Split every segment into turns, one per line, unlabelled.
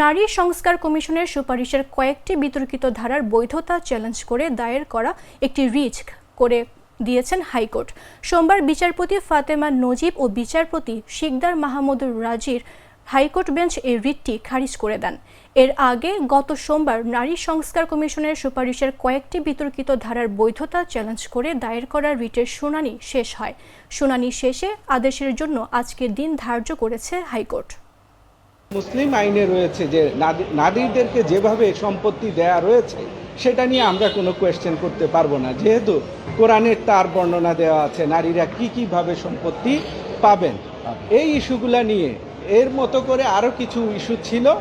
নারী সংস্কার কমিশনের সুপারিশের কয়েকটি বিতর্কিত ধারার বৈধতা চ্যালেঞ্জ করে দায়ের করা একটি রিচ করে দিয়েছেন হাইকোর্ট। সোমবার বিচারপতি ফাতেমা নজিব ও বিচারপতি শিকদার মাহমুদুর রাজির হাইকোর্ট বেঞ্চ এই রিটটি খারিজ করে দেন। এর আগে গত সোমবার নারী সংস্কার কমিশনের সুপারিশের কয়েকটি বিতর্কিত ধারার বৈধতা চ্যালেঞ্জ করে দায়ের করা রিটের শুনানি শেষ হয়। শুনানি শেষে আদেশের জন্য আজকের দিন ধার্য করেছে হাইকোর্ট।
মুসলিম আইনে রয়েছে যে নারী- নারীদেরকে যেভাবে সম্পত্তি দেয়া রয়েছে, সেটা নিয়ে আমরা কোনো কোয়েশ্চেন করতে পারব না। যেহেতু কোরআনের তার বর্ণনা দেওয়া আছে, নারীরা কি কীভাবে সম্পত্তি পাবেন? এই ইস্যুগুলা নিয়ে এর মতো করে আরও কিছু ইস্যু ছিল,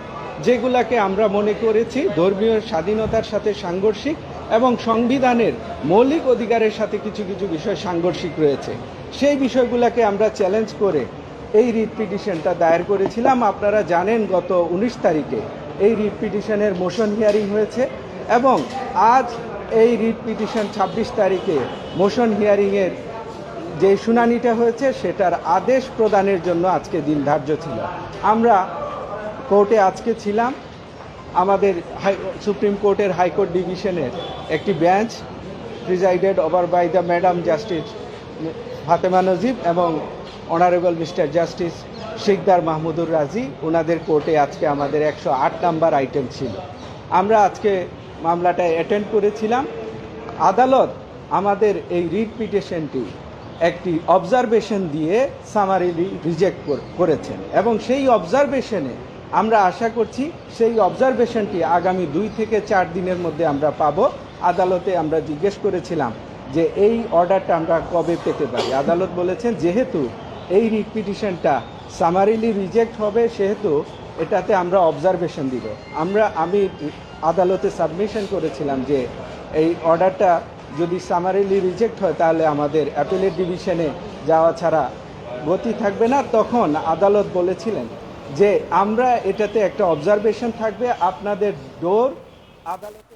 যেগুলাকে আমরা মনে করেছি ধর্মীয় স্বাধীনতার সাথে সাংঘর্ষিক এবং সংবিধানের মৌলিক অধিকারের সাথে কিছু কিছু বিষয় সাংঘর্ষিক রয়েছে। সেই বিষয়গুলোকে আমরা চ্যালেঞ্জ করে এই রিট পিটিশনটা দায়ের করেছিলাম। আপনারা জানেন গত উনিশ তারিখে এই রিট পিটিশনের মোশন হিয়ারিং হয়েছে এবং আজ এই রিট পিটিশন ছাব্বিশ তারিখে মোশন হিয়ারিংয়ের যে শুনানিটা হয়েছে, সেটার আদেশ প্রদানের জন্য আজকে দিন ধার্য ছিল। আমরা কোর্টে আজকে ছিলাম। আমাদের হাই, সুপ্রিম কোর্টের হাইকোর্ট ডিভিশনের একটি bench presided over by the madam justice Fatema Najib এবং honourable mister justice Sikder Mahmudur Razi ওনাদের কোর্টে আজকে আমাদের একশো আট নাম্বার আইটেম ছিল। আমরা আজকে মামলাটা অ্যাটেন্ড করেছিলাম। আদালত আমাদের এই রিট পিটিশনটি একটি অবজারভেশন দিয়ে সামারিলি রিজেক্ট করেছেন এবং সেই অবজারভেশনে আমরা আশা করছি সেই অবজারভেশনটি আগামী দুই থেকে চার দিনের মধ্যে আমরা পাবো। আদালতে আমরা জিজ্ঞেস করেছিলাম যে এই অর্ডারটা আমরা কবে পেতে পারি? আদালত বলেছেন, যেহেতু এই রিট পিটিশনটা সামারিলি রিজেক্ট হবে, সেহেতু এটাতে আমরা অবজারভেশন দিব। আমরা, আমি আদালতে সাবমিশন করেছিলাম যে এই অর্ডারটা যদি সামারিলি রিজেক্ট হয়, তাহলে আমাদের অ্যাপিলেট ডিভিশনে যাওয়া ছাড়া গতি থাকবে না। তখন আদালত বলেছিলেন যে আমরা এটাতে একটা অবজারভেশন থাকবে, আপনাদের ডোর আদালতে